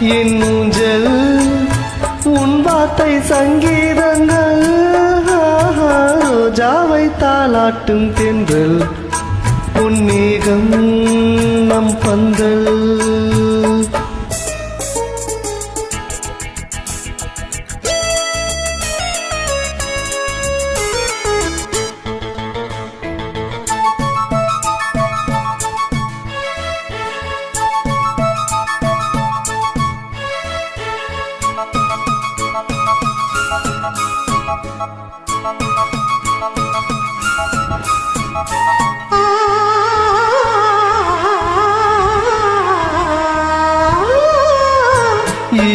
என் ஊஞ்சல் உன் வார்த்தை சங்கீதங்கள். ரோஜாவை தாளாட்டும் தென்றல் பொன்னேகம் நம் பந்தல்.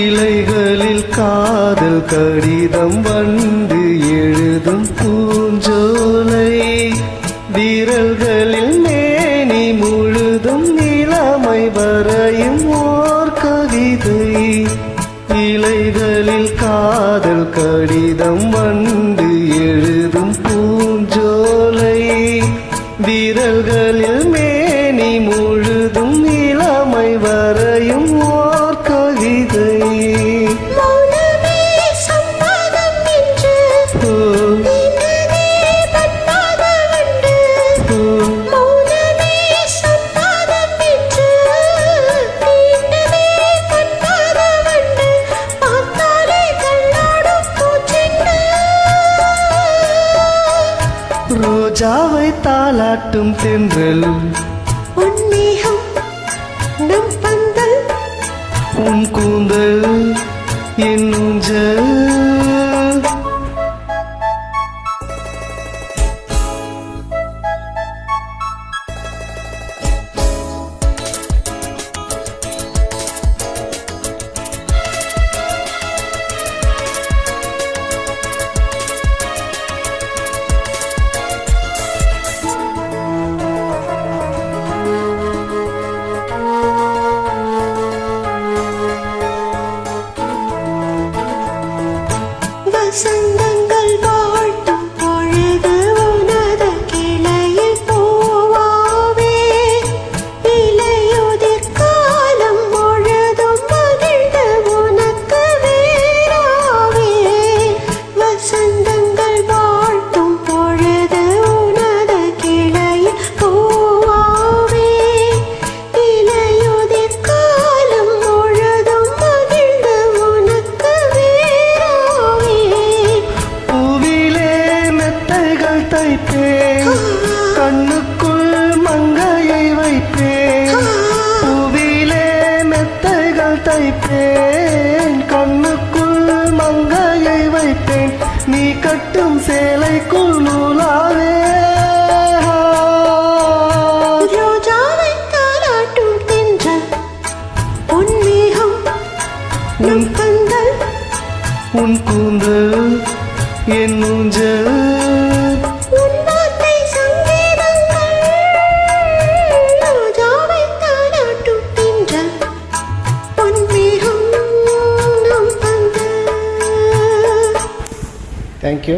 இலைகளில் காதல் கடிதம் வந்து எழுதும் பூஞ்சோலை. விரல்களில் மேனி முழுதும் நிலைமை வரையும் ஓர் கவிதை. இலைகளில் காதல் கடிதம் வந்து எழுதும் பூஞ்சோலை. விரல்களில் ரோஜாவை தாளாட்டும் தென்றல். உன்மேகம் நம் பந்தல். உன் கூந்தல் என் நீ கட்டும் சேலைக்குள் நூலாவே உன் கூந்தல் என் ஊஞ்சல் உன்மேகம் நம் கந்தல் தேங்க்யூ